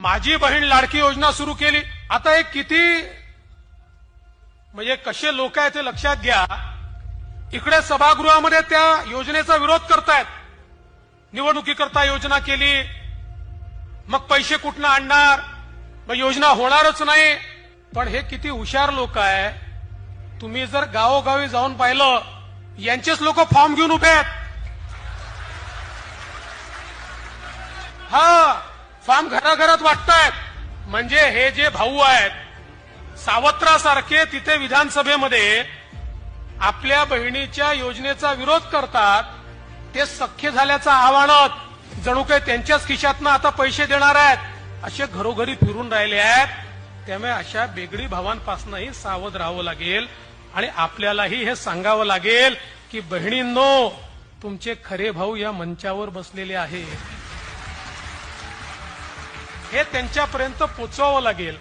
माझी बहीण लाडकी योजना सुरू केली. आता हे किती म्हणजे कसे लोक आहेत ते लक्षात घ्या. इकडे सभागृहामध्ये त्या योजनेचा विरोध करतायत. निवडणुकीकरता योजना केली. मग पैसे कुठनं आणणार? मग योजना होणारच नाही. पण हे किती हुशार लोक आहे. तुम्ही जर गावोगावी जाऊन पाहिलं यांचेच लोक फॉर्म घेऊन उभे आहेत. हा. फॉर्म घराघरात वाटतायत. म्हणजे हे जे भाऊ आहेत सावत्रासारखे तिथे विधानसभेमध्ये आपल्या बहिणीच्या योजनेचा विरोध करतात ते सख्य झाल्याचं आव्हानत जणू काही त्यांच्याच खिशातनं आता पैसे देणार आहेत असे घरोघरी फिरून राहिले आहेत. त्यामुळे अशा बेगडी भावांपासूनही सावध राहावं लागेल आणि आपल्यालाही हे सांगावं लागेल की बहिणींनो तुमचे खरे भाऊ या मंचावर बसलेले आहेत. हे त्यांच्यापर्यंत पोचवावं लागेल.